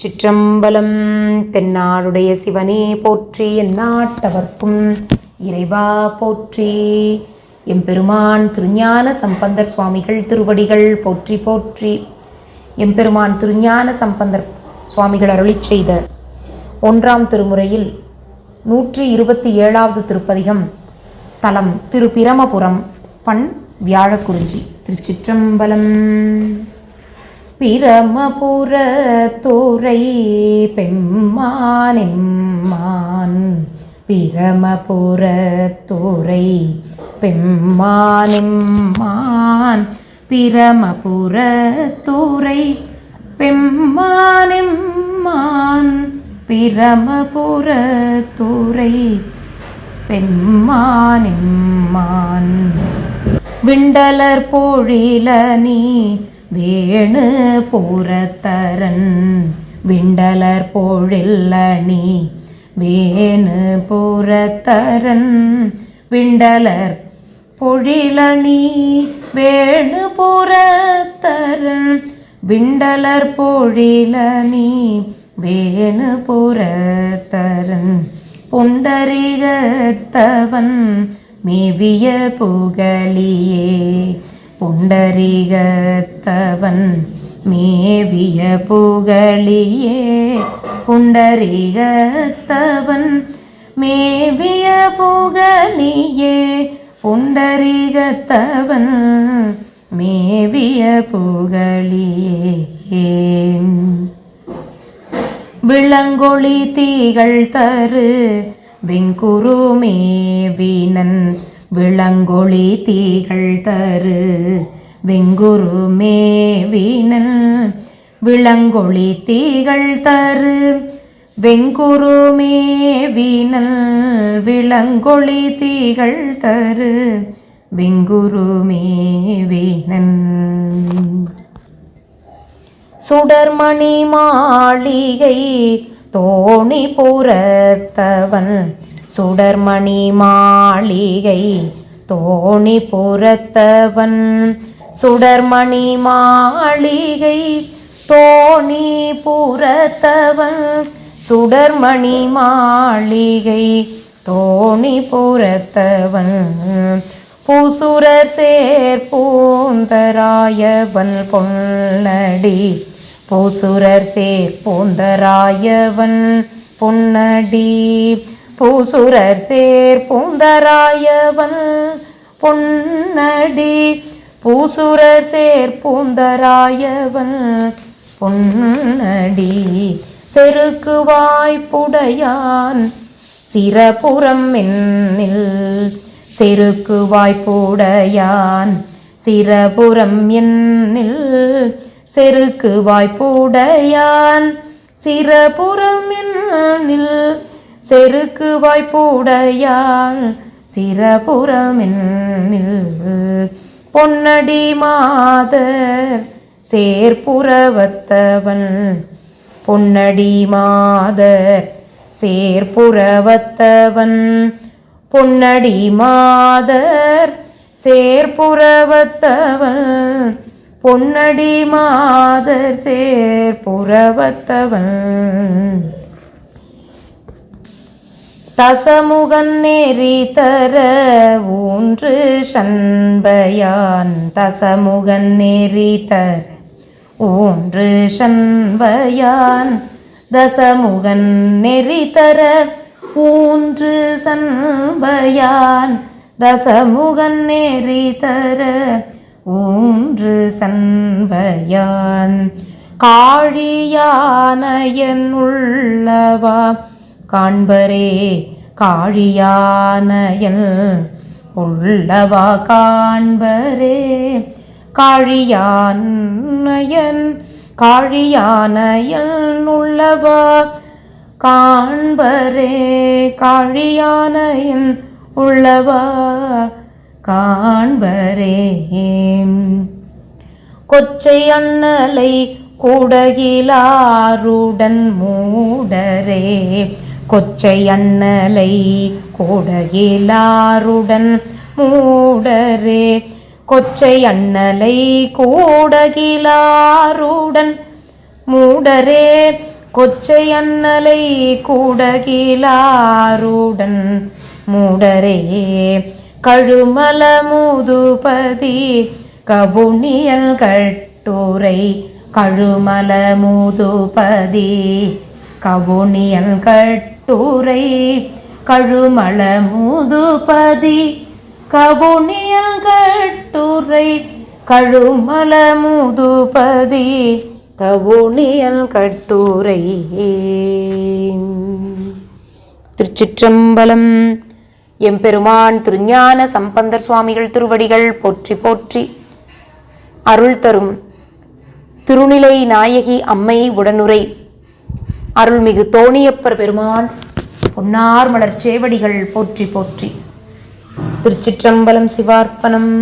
சிற்றம்பலம் தென்னாடுடைய சிவனே போற்றி எந்நாட்டவர்க்கும் இறைவா போற்றி. எம்பெருமான் திருஞான சம்பந்தர் சுவாமிகள் திருவடிகள் போற்றி போற்றி. எம்பெருமான் திருஞான சம்பந்தர் சுவாமிகள் அருளி செய்த ஒன்றாம் திருமுறையில் நூற்றி இருபத்தி ஏழாவது திருப்பதிகம் தலம் திருப்பிரமபுரம் பண் வியாழக்குறிஞ்சி திருச்சிற்றம்பலம். பிரமபுர தோரை பெம்மானெம்மான். பிரமபுர தோரை பெம்மானெம்மான். பிரமபுர தோரை பெம்மானெம்மான். பிரமபுர தோரை பெம்மானெம்மான். விண்டலர் போழில நீ வேணு பூரத்தரன் விண்டலர் போழில்லணி வேணு பூரத்தரன் விண்டலர் பொழிலணி வேணு பூரத்தரன் விண்டலர் பொழிலணி வேணு பூரத்தரன் புண்டரிகத்தவன் மேவிய புகழியே. புண்டரீகத்தவன் மேவிய புகழியே. புண்டரீகத்தவன் மேவிய புகழியே. புண்டரீகத்தவன் மேவிய புகழியே. விளங்கொளி தீகள் தரு வெங்குரு மேவினன் விளங்கொளி தீகள் தரு வெங்குரு வெங்குருமேவினன் விளங்கொளி தீகள் தரு வெங்குரு மேவினல் விளங்கொளி தீகள் தரு வெங்குரு வெங்குருமேவினன் சுடர்மணி மாளிகை தோணி புறத்தவன் சுடர்மணி மாளிகை தோணி புறத்தவன் சுடர்மணி மாளிகை தோணி புறத்தவன் சுடர்மணி மாளிகை தோணி புறத்தவன் பூசுரர் சேர்பூந்தராயவன் பொன்னடி பூசுரர் சேர்பூந்தராயவன் பொன்னடி. பூசுரர் சேர் பூந்தராயவன் பொன்னடி. பூசுரர் சேர் பூந்தராயவன் பொன்னடி. செருக்கு வாய்ப்புடையான் சிரபுரம் என்னில் செருக்கு வாய்ப்புடையான் சிறபுறம் என்னில் செருக்கு வாய்ப்புடையான் சிறபுறம் என்னில் செருக்கு வாய்ப்புடையான் சிரபுரம் பொன்னடி மாதர் சேர்ப்புறவத்தவன். பொன்னடி மாதர் சேர்ப்புறவத்தவன். பொன்னடி மாதர் சேர்ப்புறவத்தவன். பொன்னடி மாதர் சேர்ப்புறவத்தவன். தசமுகன் நெறி தர ஊன்று சண்பயான். தசமுகன் நெறி தர ஊன்று சண்பயான். தசமுகன் நெறி தர ஊன்று சண்பயான். தசமுகன் நெறி தர ஊன்று சண்பயான். காழியானயன் உள்ளவா காண்பரே காழியானயன் உள்ளவா காண்பரே காழியானயன் காழியானயன் உள்ளவா காண்பரே காழியானயன் உள்ளவா காண்பரே. கொச்சை அண்ணலை கூடகிலாருடன் மூடரே கொச்சை அண்ணலை கூடகிலாருடன் மூடரே. கொச்சை அண்ணலை கூடகிலாருடன் மூடரே. கொச்சை அண்ணலை கூடகிலாருடன் மூடரே. கழுமல மூதுபதி கபுனியல் கட்டுரை. கழுமல மூதுபதி கபுனியல் கட்டுரை கழுமல மூதுபதி கவுனியல் கட்டுரை கழுமல முதுபதி கவுனியல் கட்டுரை. திருச்சிற்றம்பலம். எம்பெருமான் திருஞான சம்பந்தர் சுவாமிகள் திருவடிகள் போற்றி போற்றி அருள் தரும் திருநிலை நாயகி அம்மை உடனுரை. அருள்மிகு தோணியப்பர் பெருமான் பொன்னார் மலர் சேவடிகள் போற்றி போற்றி. திருச்சிற்றம்பலம் சிவார்ப்பணம்.